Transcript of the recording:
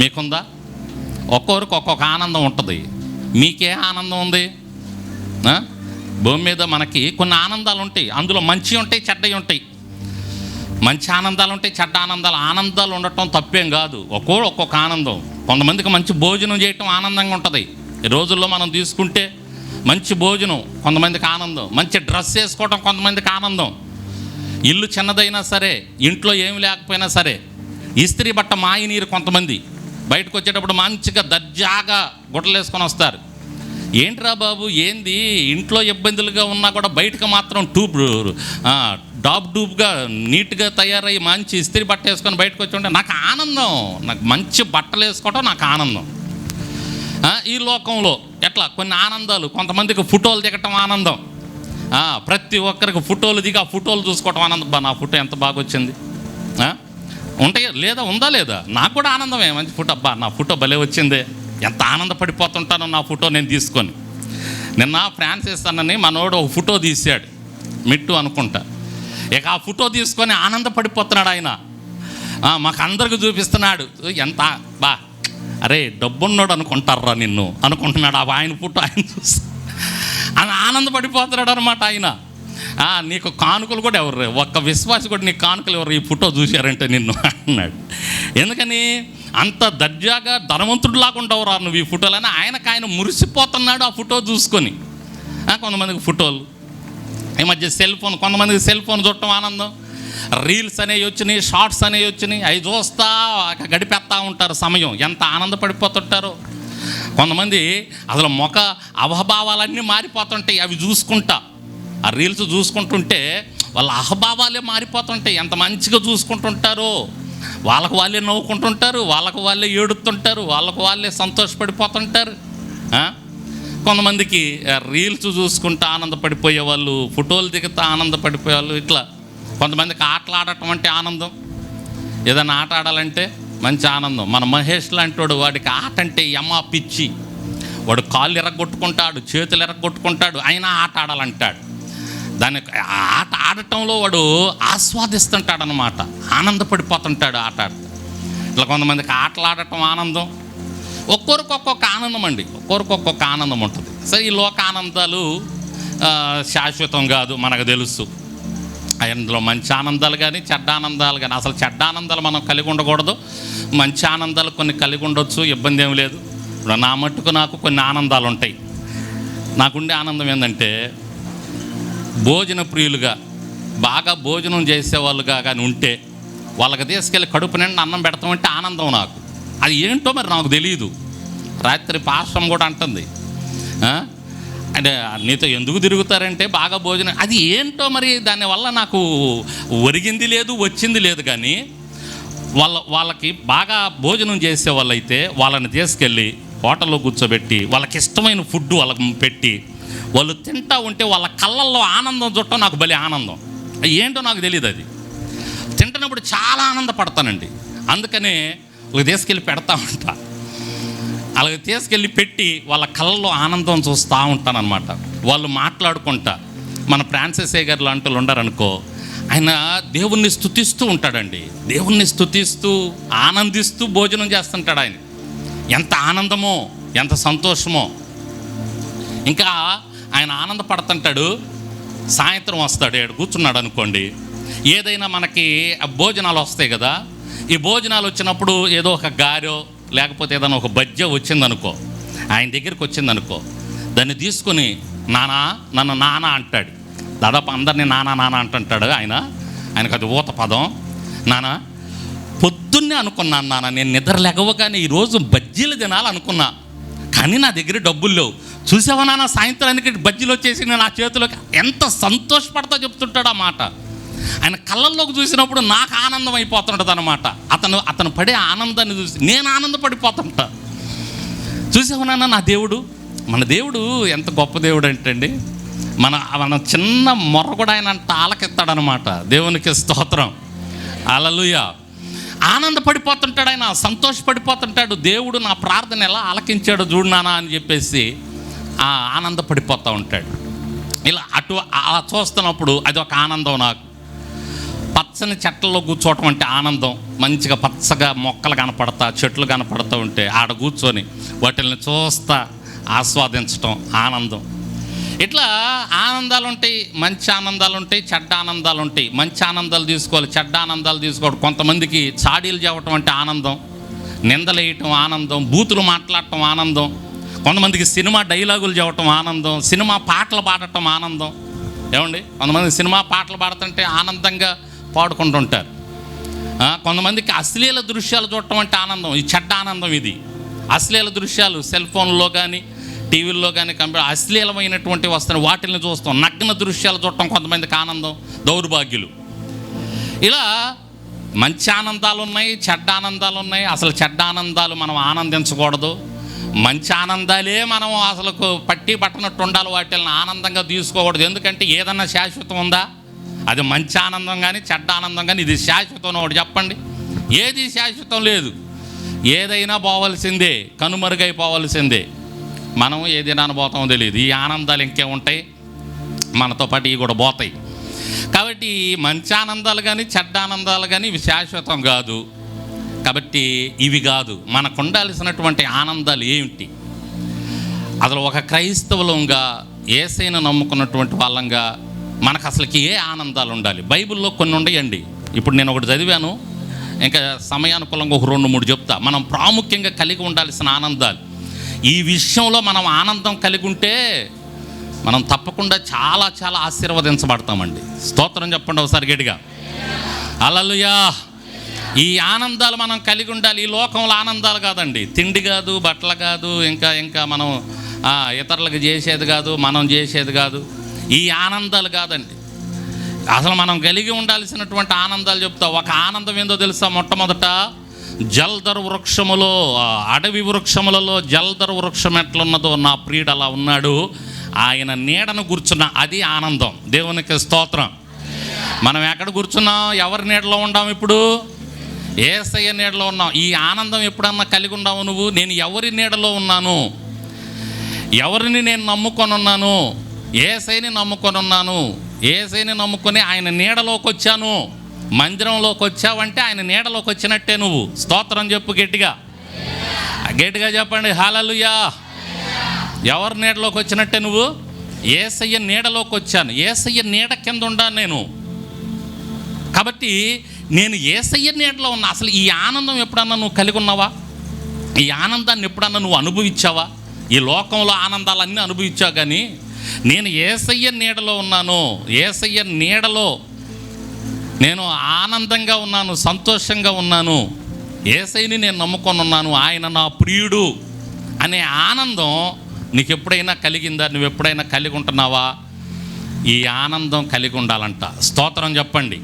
మీకుందా? ఒక్కొరికి ఒక్కొక్క ఆనందం ఉంటుంది. మీకే ఆనందం ఉంది? భూమి మీద మనకి కొన్ని ఆనందాలు ఉంటాయి. అందులో మంచి ఉంటాయి చెడ్డవి ఉంటాయి. మంచి ఆనందాలు ఉంటాయి చెడ్డ ఆనందాలు. ఆనందాలు ఉండటం తప్పేం కాదు. ఒక్కోడు ఒక్కొక్క ఆనందం. కొంతమందికి మంచి భోజనం చేయటం ఆనందంగా ఉంటుంది. ఈ రోజుల్లో మనం తీసుకుంటే మంచి భోజనం కొంతమందికి ఆనందం. మంచి డ్రెస్ వేసుకోవటం కొంతమందికి ఆనందం. ఇల్లు చిన్నదైనా సరే ఇంట్లో ఏమి లేకపోయినా సరే ఇస్త్రీ బట్ట మాయి నీరు కొంతమంది. బయటకు వచ్చేటప్పుడు మంచిగా దర్జాగా గుడ్డలు వేసుకొని వస్తారు. ఏంట్రా బాబు ఏంది? ఇంట్లో ఇబ్బందులుగా ఉన్నా కూడా బయటకు మాత్రం టూబ్ డాబ్ డూబ్గా నీట్గా తయారై మంచి ఇస్త్రీ బట్ట వేసుకొని బయటకు వచ్చి ఉంటే నాకు ఆనందం. నాకు మంచి బట్టలు వేసుకోవటం నాకు ఆనందం. ఈ లోకంలో ఎట్లా? కొన్ని ఆనందాలు. కొంతమందికి ఫోటోలు దిగటం ఆనందం. ప్రతి ఒక్కరికి ఫోటోలు దిగి ఆ ఫోటోలు చూసుకోవటం ఆనందం. నా ఫోటో ఎంత బాగా వచ్చింది? ఉంటాయా? లేదా ఉందా లేదా? నాకు కూడా ఆనందమే. మంచి ఫోటో అబ్బా నా ఫోటో భలే వచ్చిందే. ఎంత ఆనందపడిపోతుంటానో నా ఫోటో నేను తీసుకొని. నిన్న ఫ్రాన్సిస్ అన్నని మనోడు ఒక ఫోటో తీశాడు. మిట్టు అనుకుంటా. ఇక ఆ ఫోటో తీసుకొని ఆనందపడిపోతున్నాడు ఆయన. మాకు అందరికి చూపిస్తున్నాడు. ఎంత బా అరే డబ్బున్నోడు అనుకుంటారా నిన్ను? అనుకుంటున్నాడు. ఆ ఆయన ఫోటో ఆయన చూసి ఆయన ఆనందపడిపోతున్నాడు అనమాట ఆయన. నీకు కానుకలు కూడా ఎవరు ఒక్క విశ్వాసి కూడా నీకు కానుకలు ఎవరు? ఈ ఫోటో చూశారంటే నిన్ను అన్నాడు. ఎందుకని? అంత దర్జాగా ధనవంతుడిలాగా ఉండవురా నువ్వు ఈ ఫోటోలని ఆయనకు ఆయన మురిసిపోతున్నాడు ఆ ఫోటో చూసుకొని. కొంతమందికి ఫోటోలు. ఈ మధ్య సెల్ ఫోన్ కొంతమందికి సెల్ ఫోన్ చూడటం ఆనందం. రీల్స్ అనేవి వచ్చినాయి షార్ట్స్ అనేవి వచ్చినాయి. అవి చూస్తా గడిపేస్తూ ఉంటారు సమయం. ఎంత ఆనందపడిపోతుంటారో. కొంతమంది అసలు మొఖ అవభావాలన్నీ మారిపోతుంటాయి. అవి చూసుకుంటా. ఆ రీల్స్ చూసుకుంటుంటే వాళ్ళ అహభావాలే మారిపోతుంటాయి. ఎంత మంచిగా చూసుకుంటుంటారో. వాళ్ళకు వాళ్ళే నవ్వుకుంటుంటారు వాళ్ళకు వాళ్ళే ఏడుతుంటారు వాళ్ళకు వాళ్ళే సంతోషపడిపోతుంటారు. కొంతమందికి రీల్స్ చూసుకుంటూ ఆనందపడిపోయే వాళ్ళు ఫోటోలు దిగుతూ ఆనందపడిపోయే వాళ్ళు ఇట్లా. కొంతమందికి ఆటలు ఆడటం అంటే ఆనందం. ఏదైనా ఆట ఆడాలంటే మంచి ఆనందం. మన మహేష్ లాంటి వాడికి ఆట అంటే యమా పిచ్చి. వాడు కాళ్ళు ఎరగొట్టుకుంటాడు చేతులు ఎరగొట్టుకుంటాడు అయినా ఆట ఆడాలంటాడు. దాని ఆట ఆడటంలో వాడు ఆస్వాదిస్తుంటాడు అనమాట ఆనందపడిపోతుంటాడు ఆట ఆడితే. ఇట్లా కొంతమందికి ఆటలు ఆడటం ఆనందం. ఒక్కొరికి ఒక్కొక్క ఆనందం అండి. ఒక్కొరికి ఒక్కొక్క ఆనందం ఉంటుంది. సరే ఈ లోక ఆనందాలు శాశ్వతం కాదు మనకు తెలుసు. అందులో మంచి ఆనందాలు కానీ చెడ్డ ఆనందాలు కానీ అసలు చెడ్డ ఆనందాలు మనం కలిగి ఉండకూడదు. మంచి ఆనందాలు కొన్ని కలిగి ఉండొచ్చు ఇబ్బంది ఏమి లేదు. ఇప్పుడు నా మట్టుకు నాకు కొన్ని ఆనందాలు ఉంటాయి. నాకుండే ఆనందం ఏంటంటే భోజన ప్రియులుగా బాగా భోజనం చేసేవాళ్ళుగా కానీ ఉంటే వాళ్ళకి తీసుకెళ్ళి కడుపు నిండా అన్నం పెడతామంటే ఆనందం నాకు. అది ఏంటో మరి నాకు తెలియదు రాత్రి పాశ్రం కూడా అంటుంది. అంటే నీతో ఎందుకు తిరుగుతారంటే బాగా భోజనం. అది ఏంటో మరి దానివల్ల నాకు ఒరిగింది లేదు వచ్చింది లేదు కానీ వాళ్ళ వాళ్ళకి బాగా భోజనం చేసే వాళ్ళైతే వాళ్ళని తీసుకెళ్ళి హోటల్లో కూర్చోబెట్టి వాళ్ళకి ఇష్టమైన ఫుడ్ వాళ్ళకి పెట్టి వాళ్ళు తింటా ఉంటే వాళ్ళ కళ్ళల్లో ఆనందం చుట్టం నాకు భలే ఆనందం. ఏంటో నాకు తెలియదు అది. తింటున్నప్పుడు చాలా ఆనందపడతానండి. అందుకనే వాళ్ళకి తీసుకెళ్ళి పెడతా ఉంటా. అలాగే తీసుకెళ్ళి పెట్టి వాళ్ళ కళ్ళల్లో ఆనందం చూస్తూ ఉంటానన్నమాట. వాళ్ళు మాట్లాడుకుంటా. మన ఫ్రాన్సిస్ గారు లాంటి వాళ్ళు ఉండారనుకో ఆయన దేవుణ్ణి స్థుతిస్తూ ఉంటాడండి. దేవుణ్ణి స్థుతిస్తూ ఆనందిస్తూ భోజనం చేస్తుంటాడు ఆయన. ఎంత ఆనందమో ఎంత సంతోషమో. ఇంకా ఆయన ఆనందపడుతుంటాడు. సాయంత్రం వస్తాడు ఏడు కూర్చున్నాడు అనుకోండి. ఏదైనా మనకి భోజనాలు వస్తాయి కదా ఈ భోజనాలు వచ్చినప్పుడు ఏదో ఒక గారో లేకపోతే ఏదైనా ఒక బజ్జ వచ్చిందనుకో ఆయన దగ్గరికి వచ్చిందనుకో దాన్ని తీసుకొని నానా నన్ను నాన్న అంటాడు. దాదాపు అందరినీ నానా నాన్న అంటుంటాడు ఆయన. ఆయనకు అది ఊత పదం. నానా పొద్దున్నే అనుకున్నాను నాన్న నేను నిద్ర లేకవగానే ఈరోజు బజ్జీలు తినాలనుకున్నా. కానీ నా దగ్గర డబ్బులు లేవు. చూసావా నాన్న సాయంత్రానికి బజ్జీలు వచ్చేసి నా చేతిలోకి ఎంత సంతోషపడతా చెప్తుంటాడు ఆ మాట. ఆయన కళ్ళల్లోకి చూసినప్పుడు నాకు ఆనందం అయిపోతుంటుంది అనమాట అతను అతను పడే ఆనందాన్ని చూసి నేను ఆనందపడిపోతుంటా. చూసావా నాన్న నా దేవుడు? మన దేవుడు ఎంత గొప్ప దేవుడు ఏంటండి మన మన చిన్న మొర్ర కూడా ఆయన అంత ఆలకెత్తాడనమాట దేవునికి స్తోత్రం. అలలుయా ఆనందపడిపోతుంటాడు ఆయన సంతోషపడిపోతుంటాడు. దేవుడు నా ప్రార్థన ఎలా ఆలకించాడు చూడు నానా అని చెప్పేసి ఆ ఆనందపడిపోతూ ఉంటాడు. ఇలా అటు అలా చూస్తున్నప్పుడు అది ఒక ఆనందం నాకు. పచ్చని చెట్లలో కూర్చోవటం అంటే ఆనందం. మంచిగా పచ్చగా మొక్కలు కనపడతా చెట్లు కనపడతా ఉంటే ఆడ కూర్చొని వాటిని చూస్తా ఆస్వాదించటం ఆనందం. ఇట్లా ఆనందాలు ఉంటాయి మంచి ఆనందాలు ఉంటాయి చెడ్డ ఆనందాలు ఉంటాయి మంచి ఆనందాలు తీసుకోవాలి చెడ్డ ఆనందాలు తీసుకోవడం కొంతమందికి చాడీలు చెప్పటం అంటే ఆనందం నిందలేయటం ఆనందం బూతులు మాట్లాడటం ఆనందం కొంతమందికి సినిమా డైలాగులు చెప్పటం ఆనందం సినిమా పాటలు పాడటం ఆనందం. ఏమండి? కొంతమంది సినిమా పాటలు పాడుతుంటే ఆనందంగా పాడుకుంటుంటారు. కొంతమందికి అశ్లీల దృశ్యాలు చూడటం అంటే ఆనందం. ఈ చెడ్డ ఆనందం ఇది. అశ్లీల దృశ్యాలు సెల్ ఫోన్లో కానీ టీవీల్లో కానీ కంప్యూటర్ అశ్లీలమైనటువంటి వస్తున్నాయి వాటిని చూస్తాం. నగ్న దృశ్యాలు చూడటం కొంతమందికి ఆనందం దౌర్భాగ్యులు. ఇలా మంచి ఆనందాలు ఉన్నాయి చెడ్డ ఆనందాలు ఉన్నాయి అసలు చెడ్డ ఆనందాలు మనం ఆనందించకూడదు. మంచి ఆనందాలే మనం అసలు పట్టి పట్టనట్టు ఉండాలి వాటిని ఆనందంగా తీసుకోకూడదు. ఎందుకంటే ఏదన్నా శాశ్వతం ఉందా? అది మంచి ఆనందం కానీ చెడ్డ ఆనందం కానీ ఇది శాశ్వతం ఒకటి చెప్పండి. ఏది శాశ్వతం లేదు. ఏదైనా పోవలసిందే కనుమరుగైపోవలసిందే. మనం ఏదైనా పోతామో తెలియదు. ఈ ఆనందాలు ఇంకే ఉంటాయి మనతో పాటు ఇవి కూడా పోతాయి. కాబట్టి మంచి ఆనందాలు కానీ చెడ్డ ఆనందాలు కానీ ఇవి శాశ్వతం కాదు. కాబట్టి ఇవి కాదు. మనకు ఉండాల్సినటువంటి ఆనందాలు ఏమిటి? అసలు ఒక క్రైస్తవులంగా ఏసైన నమ్ముకున్నటువంటి వాళ్ళంగా మనకు అసలుకి ఏ ఆనందాలు ఉండాలి? బైబిల్లో కొన్ని ఉండయండి. ఇప్పుడు నేను ఒకటి చదివాను. ఇంకా సమయానుకూలంగా ఒక రెండు మూడు చెప్తా. మనం ప్రాముఖ్యంగా కలిగి ఉండాల్సిన ఆనందాలు. ఈ విషయంలో మనం ఆనందం కలిగి ఉంటే మనం తప్పకుండా చాలా చాలా ఆశీర్వదించబడతామండి. స్తోత్రం చెప్పండి ఒకసారి గట్టిగా. అలలుయా ఈ ఆనందాలు మనం కలిగి ఉండాలి. ఈ లోకంలో ఆనందాలు కాదండి. తిండి కాదు బట్టలు కాదు ఇంకా ఇంకా మనం ఇతరులకు చేసేది కాదు మనం చేసేది కాదు. ఈ ఆనందాలు కాదండి. అసలు మనం కలిగి ఉండాల్సినటువంటి ఆనందాలు చెప్తా. ఒక ఆనందం ఏందో తెలుసా మొట్టమొదట? జల్దర్ వృక్షములో అడవి వృక్షములలో జల్దర్ వృక్షం ఎట్లున్నదో నా ప్రియుడు అలా ఉన్నాడు. ఆయన నీడను కూర్చున్న అది ఆనందం. దేవునికి స్తోత్రం. మనం ఎక్కడ కూర్చున్నాం ఎవరి నీడలో ఉండాం ఇప్పుడు? ఏసయ్య నీడలో ఉన్నాం. ఈ ఆనందం ఎప్పుడన్నా కలిగి ఉన్నావు నువ్వు? నేను ఎవరి నీడలో ఉన్నాను? ఎవరిని నేను నమ్ముకొని ఉన్నాను? ఏసైని నమ్ముకొని ఉన్నాను? ఏసైని నమ్ముకొని ఆయన నీడలోకి వచ్చాను మందిరంలోకి వచ్చావంటే ఆయన నీడలోకి వచ్చినట్టే నువ్వు. స్తోత్రం చెప్పు గట్టిగా. గట్టిగా చెప్పండి. హాలలుయా ఎవరి నీడలోకి వచ్చినట్టే నువ్వు? ఏసయ్య నీడలోకి వచ్చాను ఏసయ్య నీడ కింద ఉండాను నేను. కాబట్టి నేను ఏసయ్య నీడలో ఉన్నా. అసలు ఈ ఆనందం ఎప్పుడన్నా నువ్వు కలిగి ఉన్నావా ఈ ఆనందాన్ని ఎప్పుడన్నా నువ్వు అనుభవించావా? ఈ లోకంలో ఆనందాలన్నీ అనుభవించావు కానీ నేను ఏసయ్య నీడలో ఉన్నాను. ఏసయ్య నీడలో నేను ఆనందంగా ఉన్నాను సంతోషంగా ఉన్నాను ఏసైని నేను నమ్ముకొని ఉన్నాను ఆయన నా ప్రియుడు అనే ఆనందం నీకు ఎప్పుడైనా కలిగిందా? నువ్వు ఎప్పుడైనా కలిగి ఉంటున్నావా? ఈ ఆనందం కలిగి ఉండాలంట. స్తోత్రం చెప్పండి.